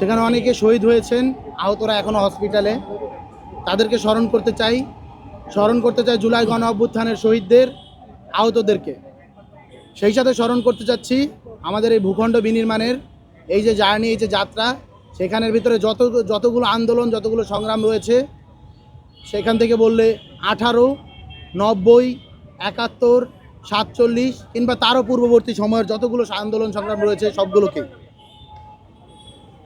সেখানে অনেকে শহীদ হয়েছেন, আহতরা এখনও হসপিটালে। তাদেরকে স্মরণ করতে চাই। স্মরণ করতে চাই জুলাই গণ অভ্যুত্থানের শহীদদের, আহতদেরকে। সেই সাথে স্মরণ করতে চাচ্ছি আমাদের এই ভূখণ্ড বিনির্মাণের, এই যে জার্নি, এই যে যাত্রা, সেখানের ভিতরে যত, যতগুলো আন্দোলন, যতগুলো সংগ্রাম রয়েছে, সেখান থেকে বললে আঠারো, নব্বই, একাত্তর, সাতচল্লিশ কিংবা তারও পূর্ববর্তী সময়ের যতগুলো আন্দোলন সংগ্রাম রয়েছে সবগুলোকে।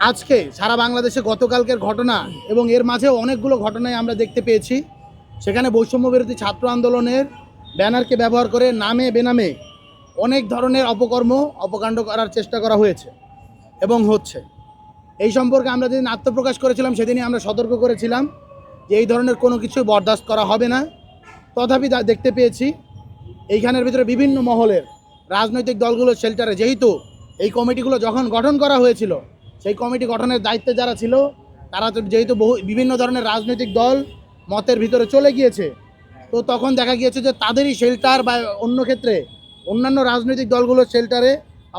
আজকে সারা বাংলাদেশে গতকালকের ঘটনা এবং এর মাঝেও অনেকগুলো ঘটনায় আমরা দেখতে পেয়েছি। সেখানে বৈষম্য বিরোধী ছাত্র আন্দোলনের ব্যানারকে ব্যবহার করে নামে বেনামে অনেক ধরনের অপকর্ম অপকাণ্ড করার চেষ্টা করা হয়েছে এবং হচ্ছে। এই সম্পর্কে আমরা যেদিন আত্মপ্রকাশ করেছিলাম, সেদিনই আমরা সতর্ক করেছিলাম যে এই ধরনের কোনো কিছু বরদাস্ত করা হবে না। তথাপি দেখতে পেয়েছি, এইখানের ভিতরে বিভিন্ন মহলের রাজনৈতিক দলগুলোর শেল্টারে যেহেতু এই কমিটিগুলো যখন গঠন করা হয়েছিল সেই কমিটি গঠনের দায়িত্বে যারা ছিল, তারা তো যেহেতু বহু, বিভিন্ন ধরনের রাজনৈতিক দল মতের ভিতরে চলে গিয়েছে, তো তখন দেখা গিয়েছে যে তাদেরই শেল্টার বা অন্য ক্ষেত্রে অন্যান্য রাজনৈতিক দলগুলোর শেল্টারে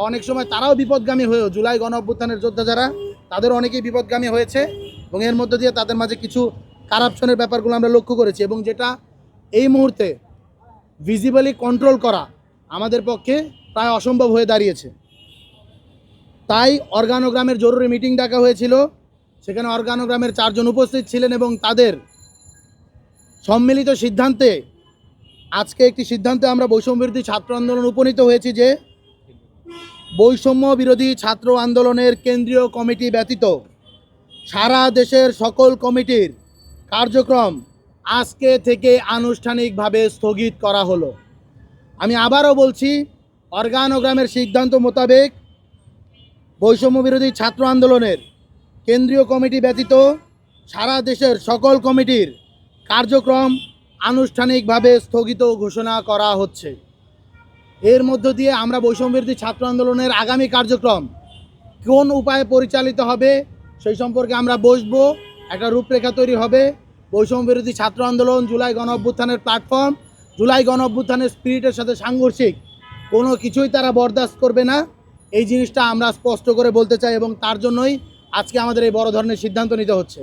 অনেক সময় তারাও বিপদগামী হয়েও, জুলাই গণ অভ্যুত্থানের যোদ্ধা যারা তাদের অনেকেই বিপদগামী হয়েছে এবং এর মধ্যে দিয়ে তাদের মাঝে কিছু কারাপশনের ব্যাপারগুলো আমরা লক্ষ্য করেছি এবং যেটা এই মুহূর্তে ভিজিবলি কন্ট্রোল করা আমাদের পক্ষে প্রায় অসম্ভব হয়ে দাঁড়িয়েছে। তাই অর্গানোগ্রামের জরুরি মিটিং ডাকা হয়েছিল। সেখানে অর্গানোগ্রামের চারজন উপস্থিত ছিলেন এবং তাদের সম্মিলিত সিদ্ধান্তে, আজকে একটি সিদ্ধান্তে আমরা বৈষম্য বিরোধী ছাত্র আন্দোলন উপনীত হয়েছি যে, বৈষম্য বিরোধী ছাত্র আন্দোলনের কেন্দ্রীয় কমিটি ব্যতীত সারা দেশের সকল কমিটির কার্যক্রম আজকে থেকে আনুষ্ঠানিকভাবে স্থগিত করা হলো। আমি আবারও বলছি, অর্গানোগ্রামের সিদ্ধান্ত মোতাবেক বৈষম্য বিরোধী ছাত্র আন্দোলনের কেন্দ্রীয় কমিটি ব্যতীত সারা দেশের সকল কমিটির কার্যক্রম আনুষ্ঠানিকভাবে স্থগিত ঘোষণা করা হচ্ছে। এর মধ্য দিয়ে আমরা বৈষম্য বিরোধী ছাত্র আন্দোলনের আগামী কার্যক্রম কোন উপায়ে পরিচালিত হবে সেই সম্পর্কে আমরা বসবো। একটা রূপরেখা তৈরি হবে। বৈষম্য বিরোধী ছাত্র আন্দোলন জুলাই গণ অভ্যুত্থানের প্ল্যাটফর্ম জুলাই গণ অভ্যুত্থানের স্পিরিটের সাথে সাংঘর্ষিক, কোনো কিছুই তারা বরদাস্ত করবে না। এই জিনিসটা আমরা স্পষ্ট করে বলতে চাই এবং তার জন্যই আজকে আমাদের এই বড় ধরনের সিদ্ধান্ত নিতে হচ্ছে।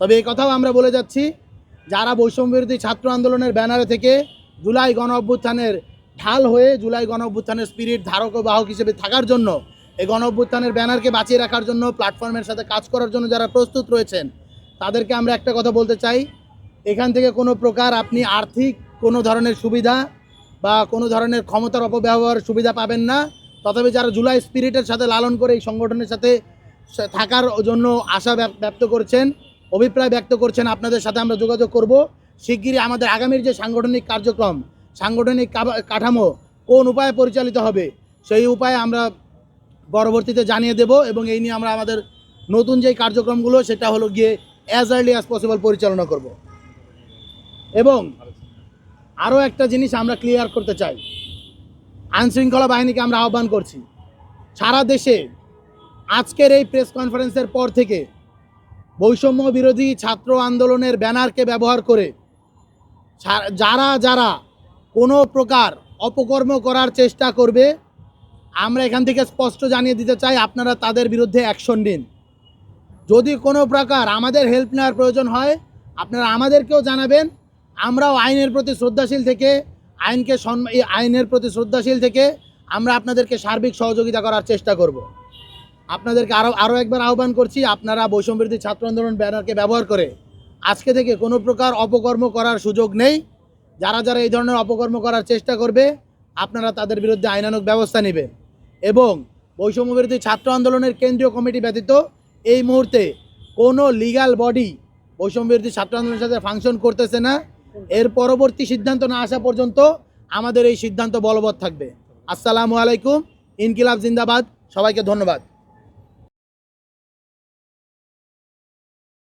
তবে এই কথাও আমরা বলে যাচ্ছি, যারা বৈষম্য বিরোধী ছাত্র আন্দোলনের ব্যানারে থেকে জুলাই গণ অভ্যুত্থানের ঢাল হয়ে জুলাই গণ অভ্যুত্থানের স্পিরিট ধারক ও বাহক হিসেবে থাকার জন্য, এই গণ অভ্যুত্থানের ব্যানারকে বাঁচিয়ে রাখার জন্য প্ল্যাটফর্মের সাথে কাজ করার জন্য যারা প্রস্তুত রয়েছেন, তাদেরকে আমরা একটা কথা বলতে চাই। এখান থেকে কোনো প্রকার আপনি আর্থিক কোনো ধরনের সুবিধা বা কোনো ধরনের ক্ষমতার অপব্যবহার সুবিধা পাবেন না। তথাপি যারা জুলাই স্পিরিটের সাথে লালন করে এই সংগঠনের সাথে থাকার জন্য আশা ব্যক্ত করছেন, অভিপ্রায় ব্যক্ত করছেন, আপনাদের সাথে আমরা যোগাযোগ করব। শিগগিরই আমাদের আগামীর যে সাংগঠনিক কার্যক্রম, সাংগঠনিক কাঠামো কোন উপায়ে পরিচালিত হবে, সেই উপায়ে আমরা পরবর্তীতে জানিয়ে দেব এবং এই নিয়ে আমরা আমাদের নতুন যে কার্যক্রমগুলো, সেটা হলো গিয়ে অ্যাজ আর্লি অ্যাজ পসিবল পরিচালনা করব। এবং আরও একটা জিনিস আমরা ক্লিয়ার করতে চাই। আইনশৃঙ্খলা বাহিনীকে আমরা আহ্বান করছি। সারা দেশে আজকের এই প্রেস কনফারেন্সের পর থেকে বৈষম্য বিরোধী ছাত্র আন্দোলনের ব্যানারকে ব্যবহার করে যারা যারা কোনো প্রকার অপকর্ম করার চেষ্টা করবে, আমরা এখান থেকে স্পষ্ট জানিয়ে দিতে চাই, আপনারা তাদের বিরুদ্ধে অ্যাকশন নিন। যদি কোনো প্রকার আমাদের হেল্প নেওয়ার প্রয়োজন হয়, আপনারা আমাদেরকেও জানাবেন। আমরাও আইনের প্রতি শ্রদ্ধাশীল থেকে আইনকে এই আইনের প্রতি শ্রদ্ধাশীল থেকে আমরা আপনাদেরকে সার্বিক সহযোগিতা করার চেষ্টা করব। আপনাদেরকে আরও আরও একবার আহ্বান করছি, আপনারা বৈষম্য বিরোধী ছাত্র আন্দোলন ব্যানারকে ব্যবহার করে আজকে থেকে কোনো প্রকার অপকর্ম করার সুযোগ নেই। যারা যারা এই ধরনের অপকর্ম করার চেষ্টা করবে, আপনারা তাদের বিরুদ্ধে আইনানুগ ব্যবস্থা নেবেন। এবং বৈষম্য বিরোধী ছাত্র আন্দোলনের কেন্দ্রীয় কমিটি ব্যতীত এই মুহূর্তে কোনো লিগ্যাল বডি বৈষম্য বিরোধী ছাত্র আন্দোলনের সাথে ফাংশন করতেছে না। এর পরবর্তী সিদ্ধান্ত না আসা পর্যন্ত আমাদের এই সিদ্ধান্ত বলবৎ থাকবে। আসসালামু আলাইকুম, ইনকিলাব জিন্দাবাদ, সবাইকে ধন্যবাদ।